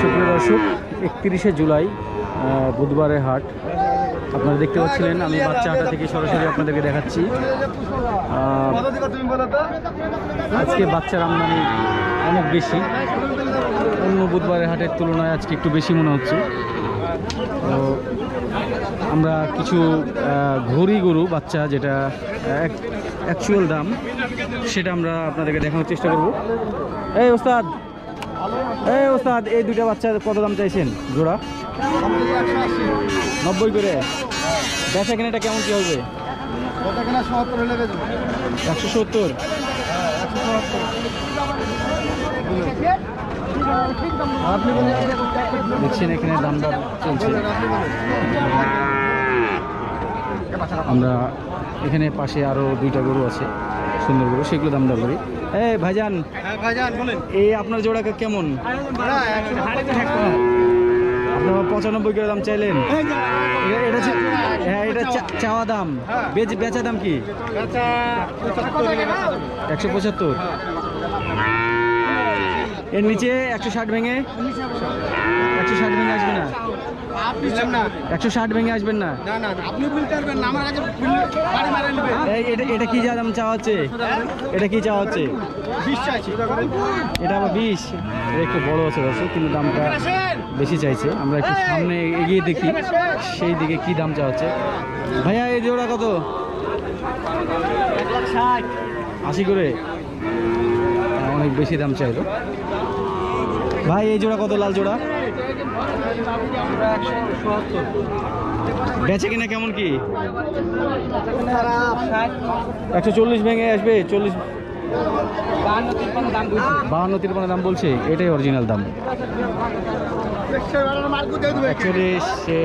সুপ্রিয় দর্শক, একত্রিশে জুলাই বুধবারের হাট। আপনারা দেখতে পাচ্ছিলেন, আমি বাচ্চা হাটা থেকে সরাসরি আপনাদেরকে দেখাচ্ছি। আজকে বাচ্চার আমদানি অনেক বেশি। অন্য বুধবারের হাটের তুলনায় আজকে একটু বেশি মনে হচ্ছে। তো আমরা কিছু ঘড়ি গরু, বাচ্চা যেটা অ্যাকচুয়াল দাম, সেটা আমরা আপনাদেরকে দেখানোর চেষ্টা করব। এই ওস্তাদ এই ওস্তাদ, এই দুইটা বাচ্চার কত দাম চাইছেন? জোড়া? নব্বই করে। বেচা কেনাটা কেমন কি হবে? একশো সত্তর। দেখছেন এখানে দাম দর চলছে। আমরা এখানে পাশে আরও দুইটা গরু আছে, সুন্দর গরু, সেগুলো দাম দর করি। এই ভাইজান। এই আপনার জোড়া কেমন? আপনার পঁচানব্বই কিলো দাম চাইলেন। এটা- হ্যাঁ এটা চাওয়া দাম। বেচ বেচা দাম কি? একশো পঁচাত্তর। এর নিচে একশো ষাট ভেঙে একশো ষাট ভেঙে আসবে না। একশো ষাট ভেঙে আসবেন না। এই এটা এটা কি যা দাম চাওয়া হচ্ছে? এটা কি চাওয়া হচ্ছে? এটা আবার বিশ? এটা একটু বড় আছে কিন্তু দামটা বেশি চাইছে। আমরা একটু সামনে এগিয়ে দেখি সেই দিকে কি দাম চাওয়া হচ্ছে। ভাইয়া এই জোড়া কত? আশি করে? অনেক বেশি দাম চাইলো। ভাই এই জোড়া কত লাল জোড়া? বেচে কিনা কেমন কি? একশো চল্লিশ ভেঙে আসবে চল্লিশ বাহান্ন তিরপান্ন দাম বলছে। এটাই অরিজিনাল দাম। অ্যাকচুয়ালি সে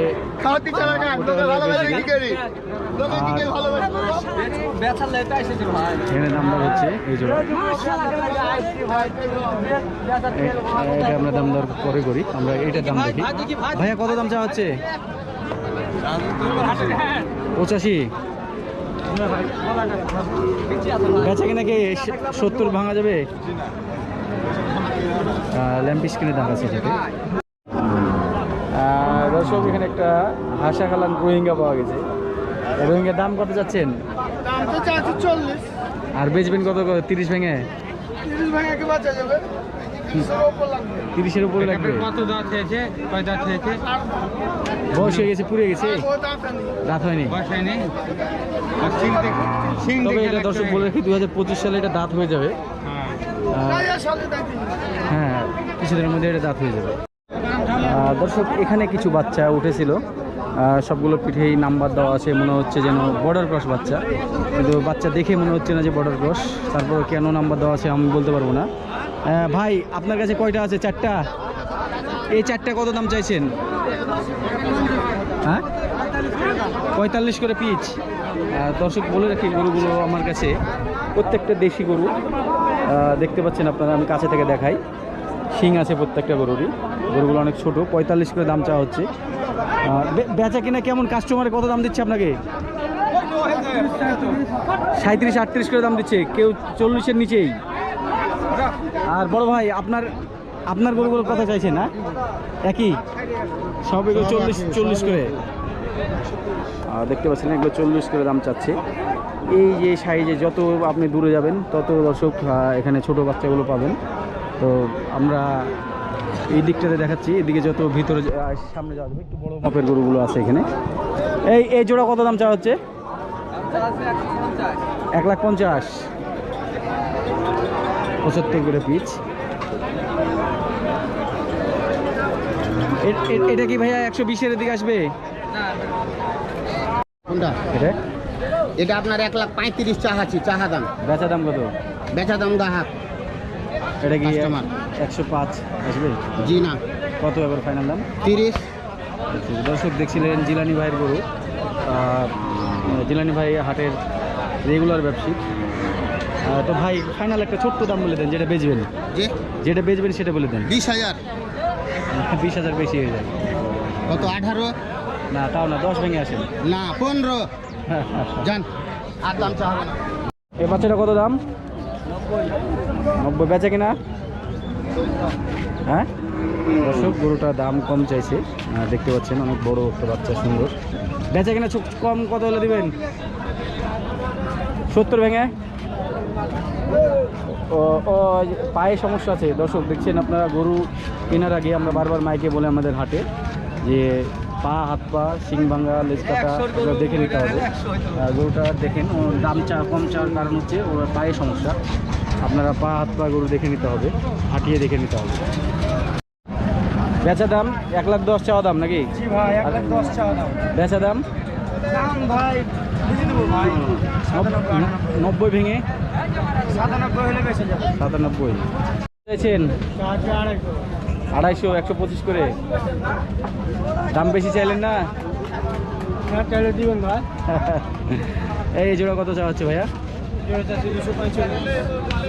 এখানে দাম দর হচ্ছে এই জন্য এটা আমরা দাম দর করি আমরা এটার দাম দেখি। ভাইয়া কত দাম চাওয়া হচ্ছে? পঁচাশি। বেচা কিনা কি সত্তর ভাঙা যাবে? ল্যাম্পিস কিনে দাম আছে দর্শক এখানে একটা হাসা কালান রোহিঙ্গা পাওয়া গেছে। রোহিঙ্গার দাম কত যাচ্ছেন? আর বেচবেন কত তিরিশ ভেঙে? তিরিশের উপরে লাগবে। কত দাঁত হয়েছে? কয় দাঁত হয়েছে? বয়স হয়ে গেছে পুড়ে গেছে? রাত হয়নি। তবে এটা দর্শক বলে রাখি দুই হাজার পঁচিশ সালে এটা দাঁত হয়ে যাবে। হ্যাঁ। হ্যাঁ কিছুদিনের মধ্যে এটা দাঁত হয়ে যাবে। দর্শক এখানে কিছু বাচ্চা উঠেছিল। সবগুলো পিঠেই নাম্বার দেওয়া আছে, মনে হচ্ছে যেন বর্ডার ক্রস বাচ্চা। কিন্তু বাচ্চা দেখে মনে হচ্ছে না যে বর্ডার ক্রস তারপর কেন নাম্বার দেওয়া আছে আমি বলতে পারব না। ভাই, আপনার কাছে কয়টা আছে? চারটা। এই চারটা কত দাম চাইছেন? হ্যাঁ? পঁয়তাল্লিশ করে পিচ। দর্শক, বলে রাখি, গরুগুলো আমার কাছে প্রত্যেকটা দেশি গরু। দেখতে পাচ্ছেন আপনারা, আমি কাছে থেকে দেখাই। শিং আছে প্রত্যেকটা গরুরই। গরুগুলো অনেক ছোট, পঁয়তাল্লিশ করে দাম চাওয়া হচ্ছে। বেচা কিনা কেমন? কাস্টমারে কত দাম দিচ্ছে আপনাকে? সাঁত্রিশ আটত্রিশ করে দাম দিচ্ছে, কেউ চল্লিশের নিচেই। আর বড় ভাই, আপনার আপনার গরুগুলো কথা চাইছে না? একই? সব এগুলো চল্লিশ চল্লিশ করে। দেখতে পাচ্ছেন, এগুলো চল্লিশ করে দাম চাচ্ছে। এই যে সাইজে যত আপনি দূরে যাবেন, তত দর্শক এখানে ছোট বাচ্চাগুলো পাবেন। তো আমরা এই দিকটাতে দেখাচ্ছি। এদিকে যত ভিতরে সামনে যাওয়া যাবে একটু বড় মাপের গরুগুলো আছে এখানে। এই এই জোড়া কত দাম চাওয়া হচ্ছে? এক লাখ পঞ্চাশ। পঁচাত্তর করে পিচ। এটা কি ভাইয়া একশো বিশের দিকে আসবে? কোনটা? এটা? এটা আপনার এক লাখ পঁয়ত্রিশ চাহাচ্ছি চাহা দাম। বেচা দাম কত? বেচা দাম গাহাক এটা কি। একশো পাঁচ আসবে? জি না। কত এবার ফাইনাল দাম? তিরিশ। দর্শক দেখছিলেন জিলানি ভাইয়ের গরু। জিলানি ভাই হাটের রেগুলার ব্যবসায়িক তো ভাই ফাইনাল একটা ছোট্ট দাম বলে দেন যেটা বেচবেন। যেটা বেচবেন সেটা বলে দেন। বিশ হাজার। বিশ হাজার বেশি হয়ে যায়। কত আঠারো? না তাও না দশ ভেঙে আসেন। না পনেরো। যান আর দাম চাহাবো না। এই বাচ্চাটা কত দাম? নব্বই বেচা কিনা? হ্যাঁ? দর্শক গরুটার দাম কম চাইছে। দেখতে পাচ্ছেন অনেক বড় একটা বাচ্চা সুন্দর। বেচা কিনা কম কত হলে দিবেন? সত্তর ভেঙে? ও ও পায়ে সমস্যা আছে। দর্শক দেখছেন আপনারা গরু কেনার আগে আমরা বারবার মাইকে বলে আমাদের হাটে যে পা হাত পা শিং ভাঙ্গা লেজ কাটা দেখে নিতে হবে। গরুটা দেখেন ওর দাম চা কম চাওয়ার কারণ হচ্ছে ওর পায়ে সমস্যা। আপনারা পা হাত পা গরু দেখে নিতে হবে হাঁটিয়ে দেখে নিতে হবে। বেচা দাম এক লাখ দশ চাওয়া দাম নাকি? বেচা দাম? নব্বই ভেঙে সাতানব্বই চাইছেন আড়াইশো। একশো পঁচিশ করে। দাম বেশি চাইলেন না? হ্যাঁ দিবেন ভাই। এই জোড়া কত চাওয়া হচ্ছে ভাইয়া?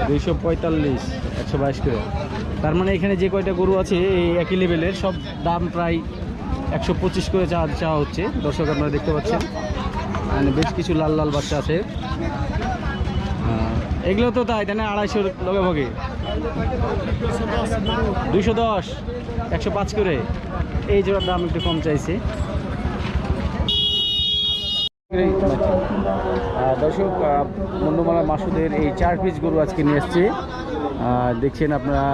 দুইশো পঁয়তাল্লিশ। একশো বাইশ করে। তার মানে এখানে যে কয়টা গরু আছে, এই একই লেভেলের সব দাম প্রায় একশো পঁচিশ করে চা চাওয়া হচ্ছে। দর্শক আপনারা দেখতে পাচ্ছেন। মানে বেশ কিছু লাল লাল বাচ্চা আছে। এগুলো তো তাই তাই না? আড়াইশোর লগে ভগে। দুইশো দশ, একশো পাঁচ করে। এই জোড়ার দাম একটু কম চাইছে। দর্শক মন্ডমালা মাসুদের এই চার পিস গরু আজকে নিয়ে এসছে দেখছেন আপনারা,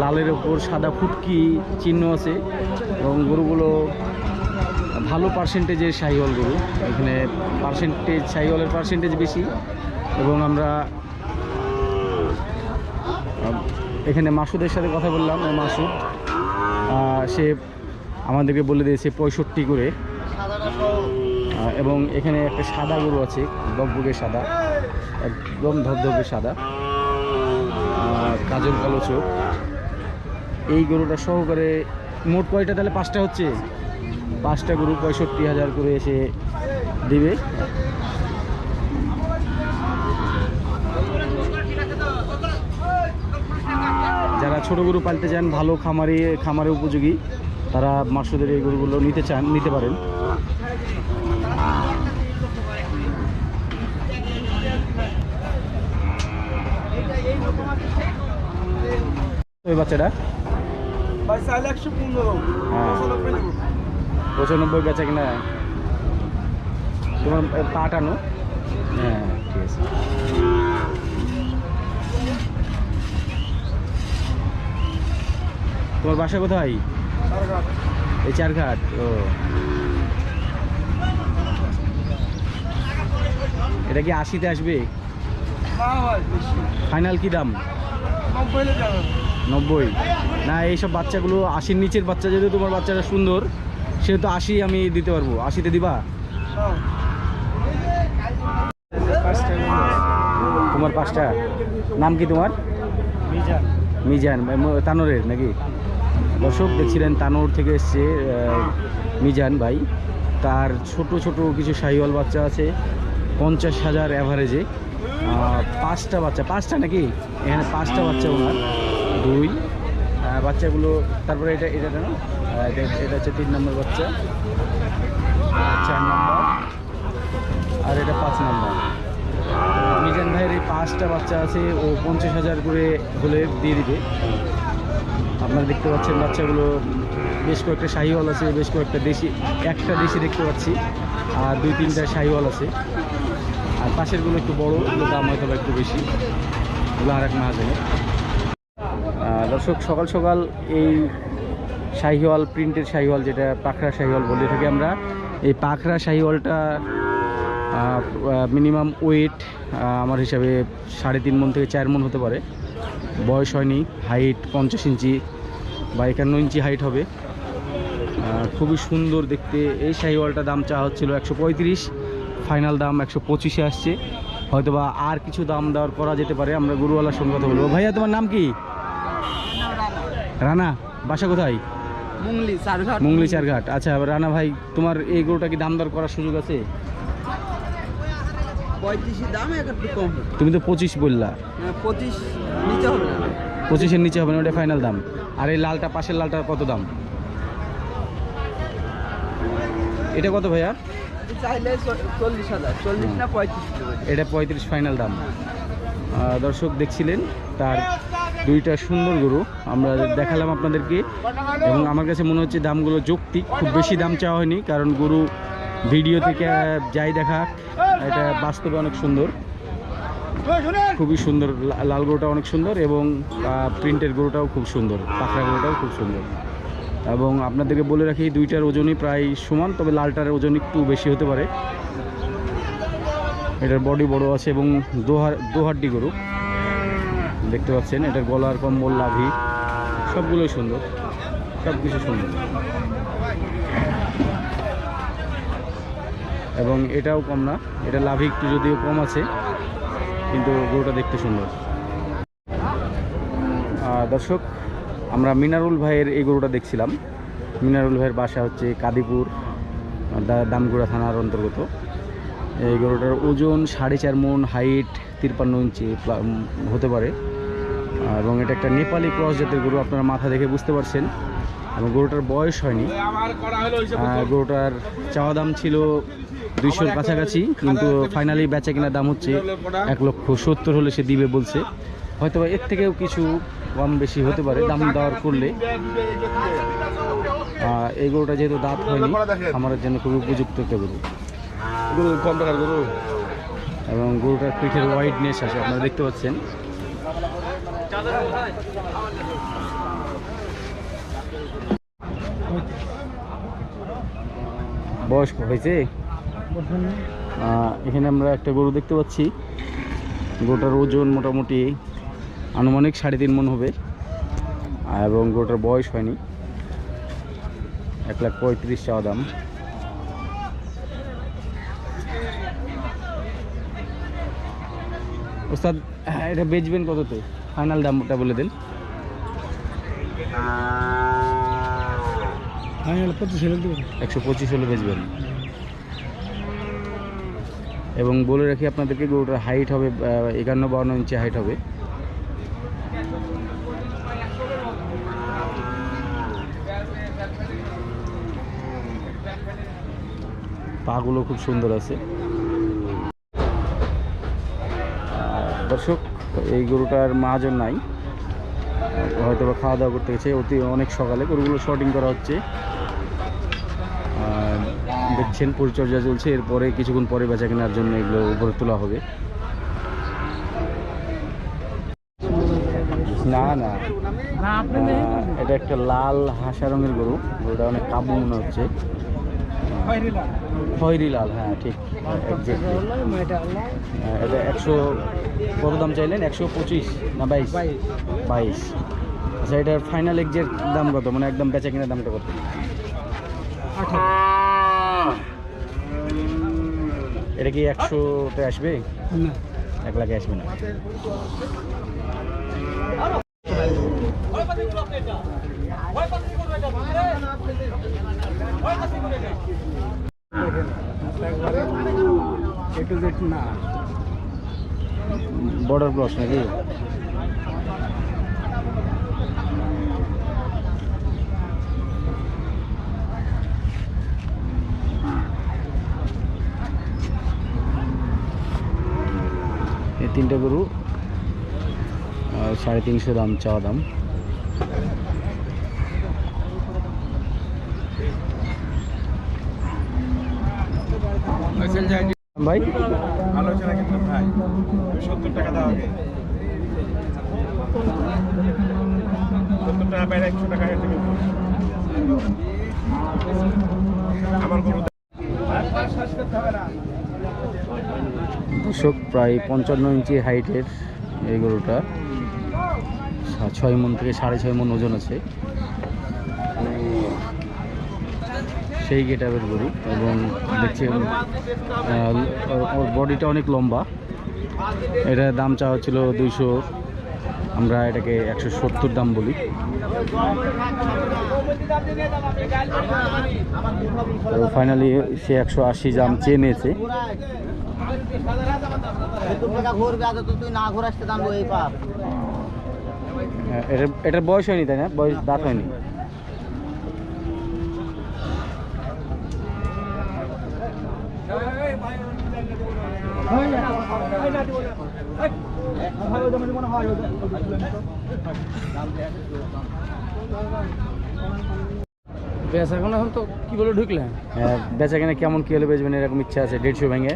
লালের ওপর সাদা ফুটকি চিহ্ন আছে এবং গরুগুলো ভালো পার্সেন্টেজের শাহিওয়াল গরু। এখানে পার্সেন্টেজ শাহিওয়ালের পার্সেন্টেজ বেশি এবং আমরা এখানে মাসুদের সাথে কথা বললাম, মাসুদ। সে আমাদেরকে বলে দিয়েছে পঁয়ষট্টি করে। এবং এখানে একটা সাদা গরু আছে বকবুকে সাদা, একদম ধবধবে সাদা কাজল কালো চোখ। এই গরুটা সহকারে মোট কয়টা, তাহলে পাঁচটা হচ্ছে? পাঁচটা গরু পঁয়ষট্টি হাজার করে এসে দিবে। যারা ছোট গরু পালতে চান, ভালো খামারে খামারে উপযোগী, তারা মাসুদের এই গরুগুলো নিতে চান, নিতে পারেন। ওই বাচ্চাটা? হ্যাঁ। পঁচানব্বই বেচা কিনা? তোমার এ, পা টানো হ্যাঁ ঠিক আছে। তোমার বাসা কোথায়? এই চারঘাট ও। এটা কি আশিতে আসবে? ফাইনাল কি দাম? নব্বই। না এইসব বাচ্চাগুলো আশির নিচের বাচ্চা যেহেতু তোমার বাচ্চাটা সুন্দর সেহেতু আশি আমি দিতে পারব। আশিতে দিবা? তোমার পাঁচটা। নাম কি তোমার? মিজান। এ, ম- তানোরের নাকি? দর্শক দেখছিলেন তানোর থেকে এসছে মিজান ভাই। তার ছোট ছোট কিছু শাহিওয়াল বাচ্চা আছে পঞ্চাশ হাজার অ্যাভারেজে পাঁচটা বাচ্চা। পাঁচটা নাকি? এখানে পাঁচটা বাচ্চা ওনার। দুই। বাচ্চাগুলো, তারপরে এটা এটা কেন এটা হচ্ছে তিন নম্বর বাচ্চা। চার নম্বর। আর এটা পাঁচ নম্বর। মিজান ভাইয়ের এই পাঁচটা বাচ্চা আছে, ও পঞ্চাশ হাজার করে হলে দিয়ে দিবে। আপনারা দেখতে পাচ্ছেন বাচ্চাগুলো, বেশ কয়েকটা শাহিওয়াল আছে, বেশ কয়েকটা দেশি একটা দেশি দেখতে পাচ্ছি, আর দুই তিনটা শাহিওয়াল আছে। আর পাশেরগুলো একটু বড় এগুলো দাম হয়তো একটু বেশি। এগুলো আর এক মাহাজনের। দর্শক, সকাল সকাল এই শাহিওয়াল, প্রিন্টের শাহিওয়াল, যেটা পাখরা শাহিওয়াল বলে থাকি আমরা, এই পাখরা শাহিওয়ালটা মিনিমাম ওয়েট আমার হিসাবে সাড়ে তিন মন থেকে চার মন হতে পারে। বয়স হয়নি হাইট পঞ্চাশ ইঞ্চি বা একান্ন ইঞ্চি হাইট হবে। খুবই সুন্দর দেখতে। এই শাহিওয়ালটা দাম চাওয়া হচ্ছিল একশো পঁয়ত্রিশ ফাইনাল দাম একশো পঁচিশে আসছে। হয়তোবা আর কিছু দাম দেওয়ার করা যেতে পারে, আমরা গরুওয়ালার সঙ্গে কথা বলব। ভাইয়া, তোমার নাম কি? রানা বাসা কোথায়? মুংলি চারঘাট। মুংলি চারঘাট। আচ্ছা রানা ভাই তোমার এই গরুটা কি দাম দর করার সুযোগ আছে? তুমি তো পঁচিশ বললা। নিচে পঁচিশের নিচে হবে না ওটা ফাইনাল দাম। আর এই লালটা পাশের লালটা কত দাম? এটা কত ভাইয়া? এটা পঁয়ত্রিশ ফাইনাল দাম। দর্শক দেখছিলেন তার দুইটা সুন্দর গরু আমরা দেখালাম আপনাদেরকে। এবং আমার কাছে মনে হচ্ছে দামগুলো যৌক্তিক, খুব বেশি দাম চাওয়া হয়নি, কারণ গরু ভিডিও থেকে যাই দেখা, এটা বাস্তবে অনেক সুন্দর। খুবই সুন্দর লাল গরুটা অনেক সুন্দর এবং প্রিন্টের গরুটাও খুব সুন্দর পাখরা গরুটাও খুব সুন্দর। এবং আপনাদেরকে বলে রাখি, দুইটার ওজনই প্রায় সমান, তবে লালটার ওজন একটু বেশি হতে পারে। এটার বডি বড় আছে এবং দোহার, দোহাড্ডি গরু। দেখতে পাচ্ছেন, এটার গলার কম্বল লাভি সবগুলোই সুন্দর সব কিছু সুন্দর। এবং এটাও কম না, এটা লাভি একটু যদিও কম আছে, কিন্তু গরুটা দেখতে সুন্দর। দর্শক, আমরা মিনারুল ভাইয়ের এই গরুটা দেখছিলাম। মিনারুল ভাইয়ের বাসা হচ্ছে কাদিপুর দামগুড়া থানার অন্তর্গত। এই গরুটার ওজন সাড়ে চার মন, হাইট তিরপান্ন ইঞ্চি হতে পারে। এবং এটা একটা নেপালি ক্রস জাতের গরু আপনারা মাথা দেখে বুঝতে পারছেন। এবং গরুটার বয়স হয়নি। গরুটার চাওয়া দাম ছিল দুইশোর কাছাকাছি কিন্তু ফাইনালি বেচা কেনার দাম হচ্ছে এক লক্ষ সত্তর হলে সে দিবে বলছে। হয়তো এর থেকেও কিছু কম বেশি হতে পারে দাম দেওয়ার করলে। এই গরুটা যেহেতু দাঁত হয়নি আমার জন্য খুব উপযুক্ত একটা গরু। গরু কম টাকার গরু। এবং গরুটার পিঠের হোয়াইটনেস আছে আপনারা দেখতে পাচ্ছেন। বয়স হয়েছে? এখানে আমরা একটা গরু দেখতে পাচ্ছি। গরুটার ওজন মোটামুটি আনুমানিক সাড়ে তিন মন হবে। এবং গরুটার বয়স হয়নি। এক লাখ পঁয়ত্রিশ চাওয়া দাম। ওস্তাদ এটা বেচবেন কততে? ফাইনাল দামটা বলে দেন। ফাইনাল ছেলে দেবো একশো পঁচিশ হলে বেচবেন। এবং বলে রাখি আপনাদেরকে গরুটার হাইট হবে একান্ন বাউন্ন ইঞ্চি হাইট হবে। পাগুলো খুব সুন্দর আছে। আর দর্শক এই গরুটার মাহাজন নাই। হয়তো বা খাওয়া দাওয়া করতে গেছে। অতি অনেক সকালে গরুগুলো শর্টিং করা হচ্ছে। দেখছেন পরিচর্যা চলছে। এরপরে কিছুক্ষণ পরে বেচা কেনার জন্য এগুলো উপরে তোলা হবে। না না। এটা একটা লাল হাসা রঙের গরু। গরুটা অনেক কাবু মনে হচ্ছে। খয়রি লাল। হ্যাঁ ঠিক। এটা একশো কত দাম চাইলেন একশো পঁচিশ না বাইশ বাইশ আচ্ছা এটার ফাইনাল এক্সাক্ট দাম কত? মানে একদম বেচা কেনার দামটা কত? এটা কি একশোতে আসবে? এক লাখে আসবে না। বর্ডার ক্রস নাকি? তিনটে গরু সাড়ে তিনশো দাম চাওয়া দাম। ভাই আলোচনা কিন্তু ভাই সত্তর টাকা দেওয়া সত্তর টাকা বাইরে একশো টাকা আমার গরু প্রায় পঞ্চান্ন ইঞ্চি হাইটের এই গরুটা। ছয় মন থেকে সাড়ে ছয় মন ওজন আছে। সেই গেটাবের গরু এবং দেখছি ওর- বডিটা অনেক লম্বা। এটার দাম চাওয়া ছিল দুইশো, আমরা এটাকে একশো সত্তর দাম বলি। তো ফাইনালি সে একশো আশি দাম চেয়ে নিয়েছে। টাকা ঘুরবে আজ তো তুই না ঘুরে আসতে দাম এই পাপ এটার এটার বয়স হয়নি, তাই না? বয়স দাঁত হয়নি। বেশ এখন তো কি বলে ঢুকলেন হ্যাঁ, বেচা কিনা কেমন কি হলে বেচবেন এরকম ইচ্ছা আছে? দেড়শো ভেঙে?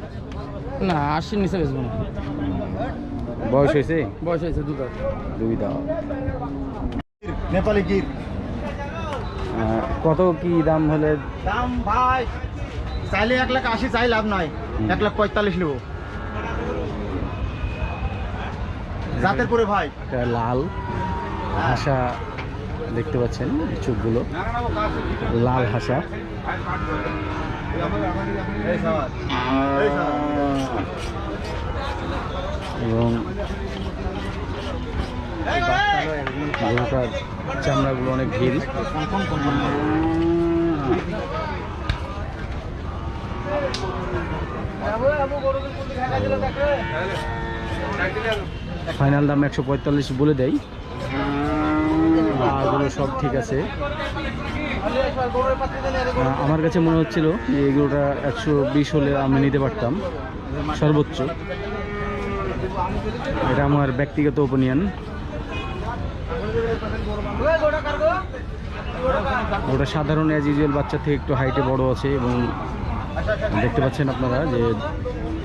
না আশির নিচে বেচবো না। বয়স হয়েছে? বয়স হয়েছে দুটো। দুই দাও। নেপালি গির কত কি দাম হলে? দাম ভাই চাইলে এক লাখ আশি চাই লাভ নাই। এক লাখ পঁয়তাল্লিশ নেব। জাতের পরে ভাই। লাল হাসা দেখতে পাচ্ছেন চোখগুলো। লাল হাসা। এবং গরুটার চামড়াগুলো অনেক ভিড় ফাইনাল দাম একশো পঁয়তাল্লিশ বলে দেয় আরগুলো সব ঠিক আছে। আমার কাছে মনে হচ্ছিল যে এগুলোটা একশো বিশ হলে আমি নিতে পারতাম। সর্বোচ্চ। এটা আমার ব্যক্তিগত ওপিনিয়ন ওটা সাধারণ অ্যাজ ইউজুয়াল বাচ্চা থেকে একটু হাইটে বড় আছে এবং দেখতে পাচ্ছেন আপনারা যে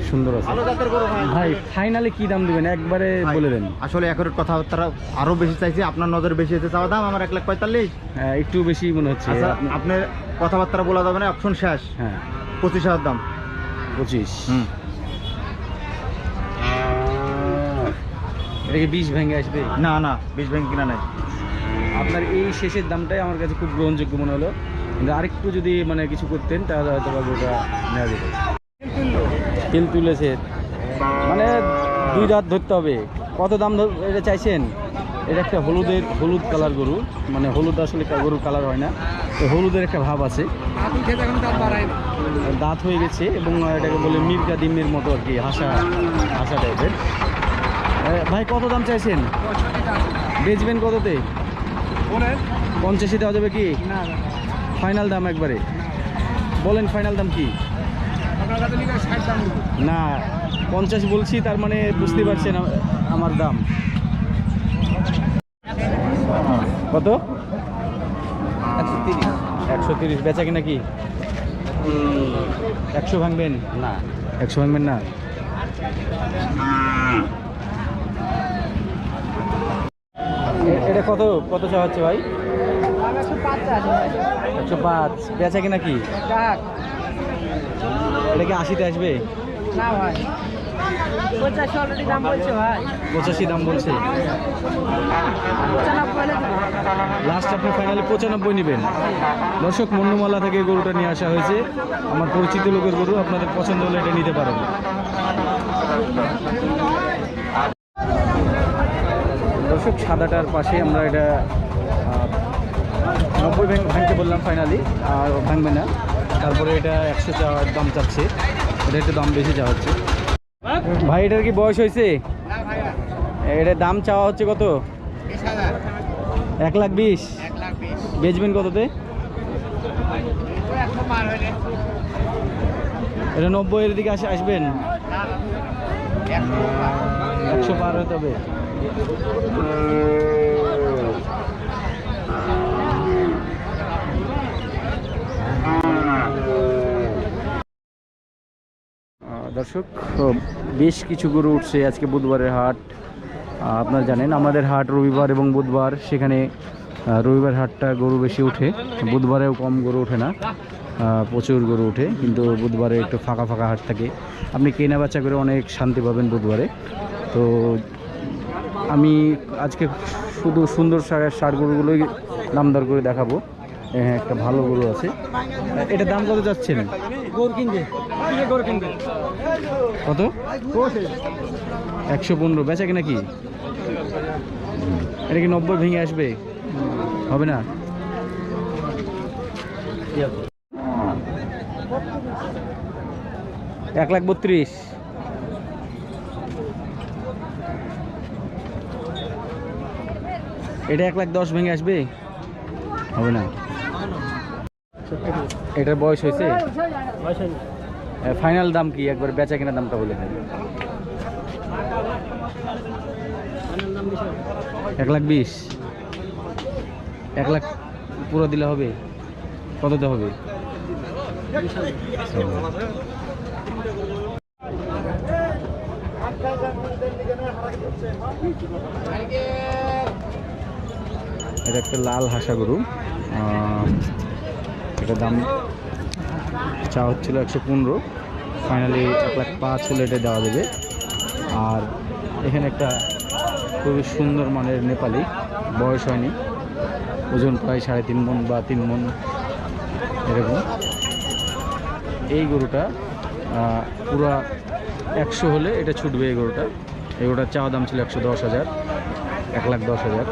সুন্দর আছে। ভাই ফাইনালে কি দাম দিবেন? একবারে বলে দেন। আসলে একরের কথাবার্তা আরও বেশি চাইছে আপনার নজর বেশি হয়েছে চাওয়া দাম আমার এক লাখ পঁয়তাল্লিশ। হ্যাঁ, একটু বেশি মনে হচ্ছে। আচ্ছা আপনি- আপনার কথাবার্তা বলা যাবে না অপশন শেষ। হ্যাঁ। পঁচিশ হাজার দাম। পঁচিশ। হুম। এটা কি বিষ ভেঙে আসবে? না না বিশ ব্যাংক কিনা নাই। আপনার এই শেষের দামটাই আমার কাছে খুব গ্রহণযোগ্য মনে হলো। কিন্তু আরেকটু যদি মানে কিছু করতেন, তাহলে হয়তো বা ওটা নেওয়া যেত। তেল তুলেছে। মানে দুই দাঁত ধরতে হবে। কত দাম এটা চাইছেন? এটা একটা হলুদের, হলুদ কালার গরু। মানে হলুদ আসলে গরুর কালার হয় না। তো হলুদের একটা ভাব আছে। দাঁত হয়ে গেছে এবং এটাকে বলে মির্কা ডিমের মতো আর কি, হাসা হাসা টাইপের। ভাই, কত দাম চাইছেন? বেচবেন কততে? পঞ্চাশে দেওয়া যাবে কি? না ফাইনাল দাম একবারে। বলেন ফাইনাল দাম কি? না, পঞ্চাশ বলছি, তার মানে বুঝতে পারছেন আমার দাম। কত? একশো তিরিশ। বেচা কিনা কি? একশো ভাঙবেন? না। একশো ভাঙবেন না? এটা কত? কত চা হচ্ছে ভাই? একশো পাঁচ। বেচা কিনা কি? এটা কি আশিতে আসবে? না ভাই। পঁচাশি দাম বলছে লাস্ট আপনি ফাইনালি পঁচানব্বই নেবেন। দর্শক মন্ডমালা থেকে গরুটা নিয়ে আসা হয়েছে। আমার পরিচিত লোকের গরু আপনাদের পছন্দ হলে এটা নিতে পারেন। দর্শক সাদাটার পাশে আমরা এটা নব্বই ভেঙ ভাঙতে বললাম ফাইনালি আর ভাঙবে না। তারপরে এটা একশো চাওয়ার দাম চাচ্ছে। এটা একটু দাম বেশি চাওয়া হচ্ছে ভাই, এটার কি বয়স হয়েছে? এটার দাম চাওয়া হচ্ছে কত? এক লাখ বিশ। বেচবেন কততে? এটা নব্বইয়ের দিকে আসে আসবেন। একশো পার হতে হবে। দর্শক তো বেশ কিছু গরু উঠছে আজকে বুধবারের হাট। আপনারা জানেন, আমাদের হাট রবিবার এবং বুধবার, সেখানে রবিবার হাটটা গরু বেশি উঠে বুধবারেও কম গরু ওঠে না প্রচুর গরু ওঠে, কিন্তু বুধবারে একটু ফাঁকা ফাঁকা হাট থাকে। আপনি কেনা বেচা করে অনেক শান্তি পাবেন বুধবারে। তো, আমি আজকে শুধু সুন্দর সার সার গরুগুলোই দাম দর করে দেখাবো। হ্যাঁ একটা ভালো গরু আছে। এটা দাম কত যাচ্ছেন? গরু কিনবে। কত? একশো পনেরো। বেচা কিনা কি? এটা কি নব্বই ভেঙে আসবে? হবে না? এক লাখ বত্রিশ। এটা এক লাখ দশ ভেঙে আসবে? হবে না? এটার বয়স হয়েছে? ফাইনাল দাম কি? একবার বেচা কিনা দামটা বলে দেন। এক লাখ বিশ। এক লাখ পুরো দিলে হবে? কততে হবে? এটা একটা লাল হাসা গরু। এটার দাম চা হচ্ছিল একশো পনেরো। ফাইনালি এক লাখ পাঁচ হলে এটা দেওয়া যাবে। আর এখানে একটা খুবই সুন্দর মানের নেপালি, বয়স হয়নি। ওজন প্রায় সাড়ে তিন মন বা তিন মন এরকম। এই গরুটা পুরা একশো হলে এটা ছুটবে এই গরুটা। এই গরুটার চাওয়া দাম ছিল একশো দশ হাজার, এক লাখ দশ হাজার।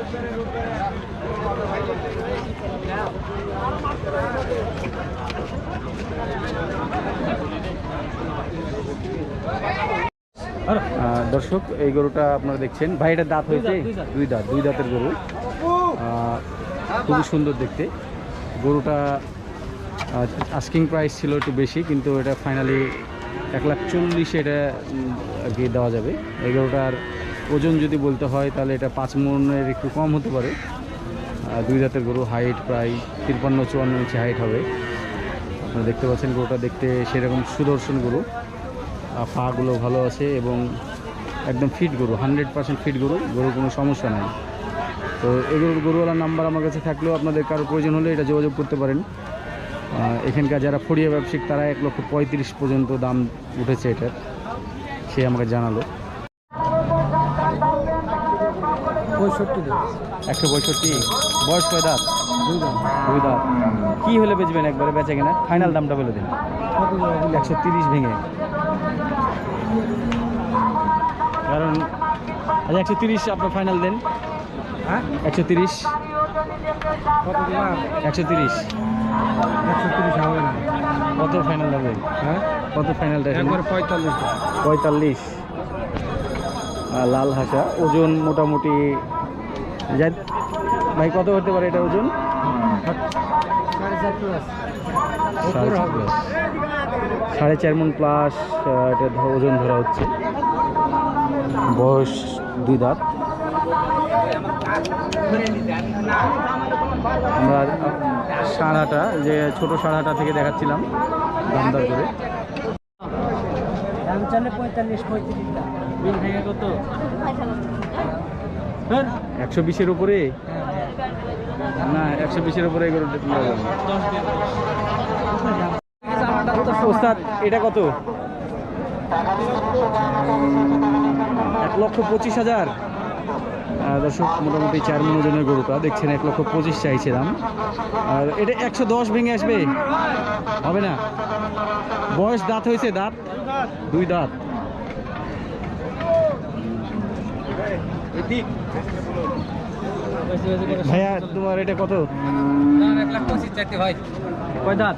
দর্শক এই গরুটা আপনারা দেখছেন। ভাই এটা দাঁত হয়েছে? দুই দাঁত দুই দাঁতের গরু। খুবই সুন্দর দেখতে। গরুটা আস্কিং প্রাইস ছিল একটু বেশি কিন্তু এটা ফাইনালি এক লাখ চল্লিশে এটা আর কি দেওয়া যাবে। এই গরুটার ওজন যদি বলতে হয় তাহলে এটা পাঁচ মনের একটু কম হতে পারে। দুই দাঁতের গরু হাইট প্রায় তিরপান্ন চুয়ান্ন ইঞ্চি হাইট হবে। আপনারা দেখতে পাচ্ছেন গরুটা দেখতে সেরকম সুদর্শন গরু। পাগুলো ভালো আছে এবং একদম ফিট গরু হান্ড্রেড পার্সেন্ট ফিট গরু গরুর কোনো সমস্যা নাই। তো এগুলোর গরুওয়ালার নাম্বার আমার কাছে থাকলেও আপনাদের কারও প্রয়োজন হলে এটা যোগাযোগ করতে পারেন। এখানকার যারা ফড়িয়া ব্যবসায়িক তারা এক লক্ষ পঁয়ত্রিশ পর্যন্ত দাম উঠেছে এটার। সে আমাকে জানালো। পঁয়ষট্টি একশো পঁয়ষট্টি? বয়স কয় দাঁত? দুই দাঁত। কী হলে বেচবেন একবারে বেচে কিনা? ফাইনাল দামটা বলে দিন। একশো তিরিশ ভেঙে। কারণ আচ্ছা একশো তিরিশ আপনার ফাইনাল দেন। হ্যাঁ? একশো তিরিশ। একশো তিরিশ। একশো তিরিশ হবে না। কত ফাইনাল হবে? হ্যাঁ? কত ফাইনালটা একবার পঁয়তাল্লিশ। পঁয়তাল্লিশ। আর লাল হাসা ওজন মোটামুটি যাই ভাই কত হতে পারে এটা ওজন? সাড়ে চার মন প্লাস এটা ওজন ধরা হচ্ছে। বয়স দুই দাঁত। আমরা সাড়াটা যে ছোট সাড়াটা থেকে দেখাচ্ছিলাম দামদার করে। দাম চালে পঁয়তাল্লিশ পঁয়ত্রিশ বিল ভেঙে কত? একশো বিশের উপরে? না একশো বিশের উপরে ওস্তাদ এটা কত? এক লক্ষ পঁচিশ হাজার। দর্শক মোটামুটি চার মন ওজনের গরুটা দেখছেন এক লক্ষ পঁচিশ চাইছে দাম আর এটা একশো দশ ভেঙে আসবে। হবে না। বয়স দাঁত হয়েছে দাঁত। দুই দাঁত। ভাইয়া তোমার এটা কত? কয় দাঁত?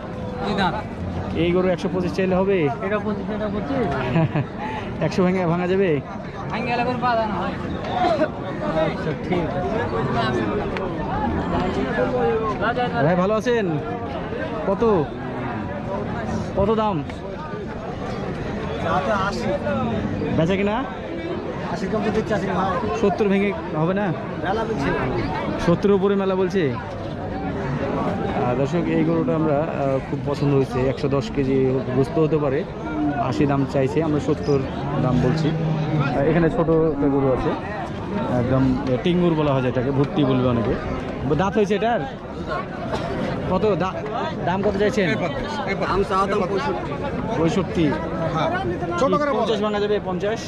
এই গরু একশো পঁচিশ চাইলে হবে? একশো ভেঙে ভাঙা যাবে? ভাঙে করে বাধা না হয়। ঠিক ভাই ভালো আছেন? কত? কত দাম? বেচা কিনা? সত্তর ভেঙে হবে না? সত্তর উপরে মেলা বলছে? আর দর্শক এই গরুটা আমরা খুব পছন্দ হয়েছে। একশো দশ কেজি বুঝতে হতে পারে। আশি দাম চাইছে আমরা সত্তর দাম বলছি। এখানে ছোট একটা গরু আছে। একদম টিঙ্গুর বলা হয় যেটাকে ভর্তি বলবে অনেকে। দাঁত হয়েছে এটার কত? দাম কত চাইছেন? পঁয়ষট্টি। পঁয়ষট্টি। পঞ্চাশ ভাঙা যাবে পঞ্চাশ?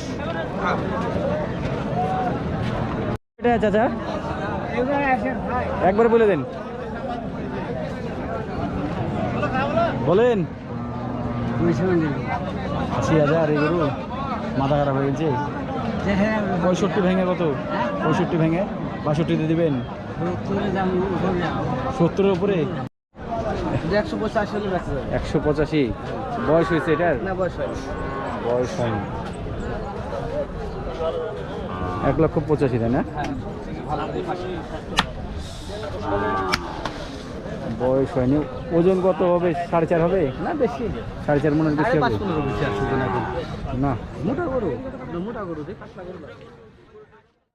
এটা চাচা? একবার বলে দেন। বলেন। আশি হাজার এই গরু? মাথা খারাপ হয়ে গেছে? পঁয়ষট্টি ভেঙে কত? পঁয়ষট্টি ভেঙে বাষট্টিতে দিবেন? সত্তরের উপরে? একশো পঁচাশি বয়স হয়েছে এটার? বয়স হয় বয়স হয়নি। এক লক্ষ পঁচাশি তাই না? বয়স হয়নি। ওজন কত হবে? সাড়ে চার হবে? না বেশি। সাড়ে চার মনের বেশি হবে। না মোটা গরু। মোটা গরু।